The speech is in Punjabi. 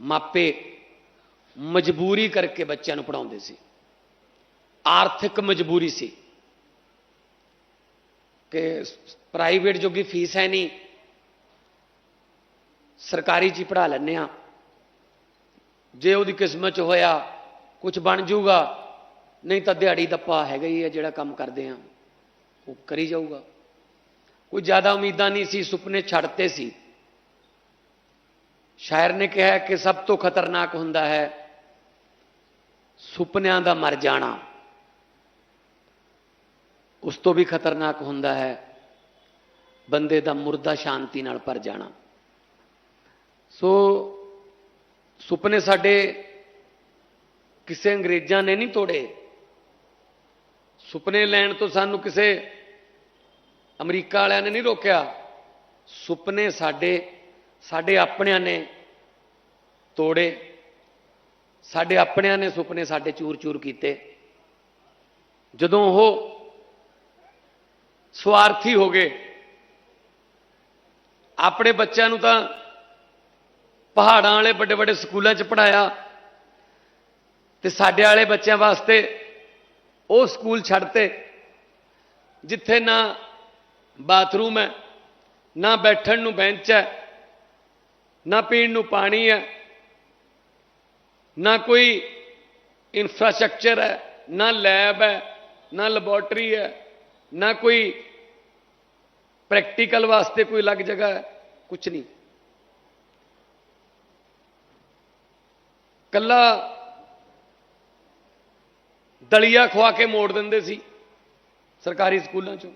ਮਾਪੇ ਮਜਬੂਰੀ ਕਰਕੇ ਬੱਚਿਆਂ ਨੂੰ ਪੜਾਉਂਦੇ ਸੀ। ਆਰਥਿਕ ਮਜਬੂਰੀ ਸੀ ਕਿ ਪ੍ਰਾਈਵੇਟ ਜੋਗੀ ਫੀਸ ਹੈ ਨਹੀਂ। ਸਰਕਾਰੀ ਚ ਹੀ ਪੜਾ ਲੈਂਦੇ ਆ ਜੇ ਉਹਦੀ ਕਿਸਮਤ ਚ ਹੋਇਆ ਕੁਝ ਬਣ ਜਾਊਗਾ, ਨਹੀਂ ਤਾਂ ਦਿਹਾੜੀ ਦੱਪਾ ਹੈਗਾ ਹੀ ਹੈ ਜਿਹੜਾ ਕੰਮ ਕਰਦੇ ਆ ਉਹ ਕਰੀ ਜਾਊਗਾ। ਕੋਈ ਜ਼ਿਆਦਾ ਉਮੀਦਾਂ ਨਹੀਂ ਸੀ, ਸੁਪਨੇ ਛੱਡਤੇ ਸੀ। ਸ਼ਾਇਰ ਨੇ ਕਿਹਾ ਕਿ ਸਭ ਤੋਂ ਖਤਰਨਾਕ ਹੁੰਦਾ ਹੈ ਸੁਪਨਿਆਂ ਦਾ ਮਰ ਜਾਣਾ। ਉਸ ਤੋਂ ਵੀ ਖਤਰਨਾਕ ਹੁੰਦਾ ਹੈ ਬੰਦੇ ਦਾ ਮੁਰਦਾ ਸ਼ਾਂਤੀ ਨਾਲ ਭਰ ਜਾਣਾ। ਸੋ ਸੁਪਨੇ ਸਾਡੇ ਕਿਸੇ ਅੰਗਰੇਜ਼ਾਂ ਨੇ ਨਹੀਂ ਤੋੜੇ। ਸੁਪਨੇ ਲੈਣ ਤੋਂ ਸਾਨੂੰ ਕਿਸੇ ਅਮਰੀਕਾ ਵਾਲਿਆਂ ਨੇ ਨਹੀਂ ਰੋਕਿਆ। ਸੁਪਨੇ ਸਾਡੇ ਸਾਡੇ ਆਪਣਿਆਂ ਨੇ ਤੋੜੇ। ਸਾਡੇ ਆਪਣਿਆਂ ਨੇ ਸੁਪਨੇ ਸਾਡੇ ਚੂਰ-ਚੂਰ ਕੀਤੇ। ਜਦੋਂ ਉਹ ਸਵਾਰਥੀ ਹੋ ਗਏ, ਆਪਣੇ ਬੱਚਿਆਂ ਨੂੰ ਤਾਂ ਪਹਾੜਾਂ ਵਾਲੇ ਵੱਡੇ ਵੱਡੇ ਸਕੂਲਾਂ 'ਚ ਪੜਾਇਆ ਤੇ ਸਾਡੇ ਵਾਲੇ ਬੱਚਿਆਂ ਵਾਸਤੇ ਉਹ ਸਕੂਲ ਛੱਡਤੇ, ਜਿੱਥੇ ਨਾ ਬਾਥਰੂਮ ਹੈ, ਨਾ ਬੈਠਣ ਨੂੰ ਬੈਂਚ ਹੈ, ਨਾ ਪੀਣ ਨੂੰ ਪਾਣੀ ਹੈ ਨਾ ਕੋਈ ਇਨਫਰਾਸਟ੍ਰਕਚਰ ਹੈ, ਨਾ ਲੈਬ ਹੈ, ਨਾ ਲੈਬੋਰਟਰੀ ਹੈ, ਨਾ ਕੋਈ ਪ੍ਰੈਕਟੀਕਲ ਵਾਸਤੇ ਕੋਈ ਅਲੱਗ ਜਗ੍ਹਾ ਹੈ ਕੁਝ ਨਹੀਂ। ਕੱਲਾ ਦਲੀਆ ਖਵਾ ਕੇ ਮੋੜ ਦਿੰਦੇ ਸੀ ਸਰਕਾਰੀ ਸਕੂਲਾਂ ਚੋਂ।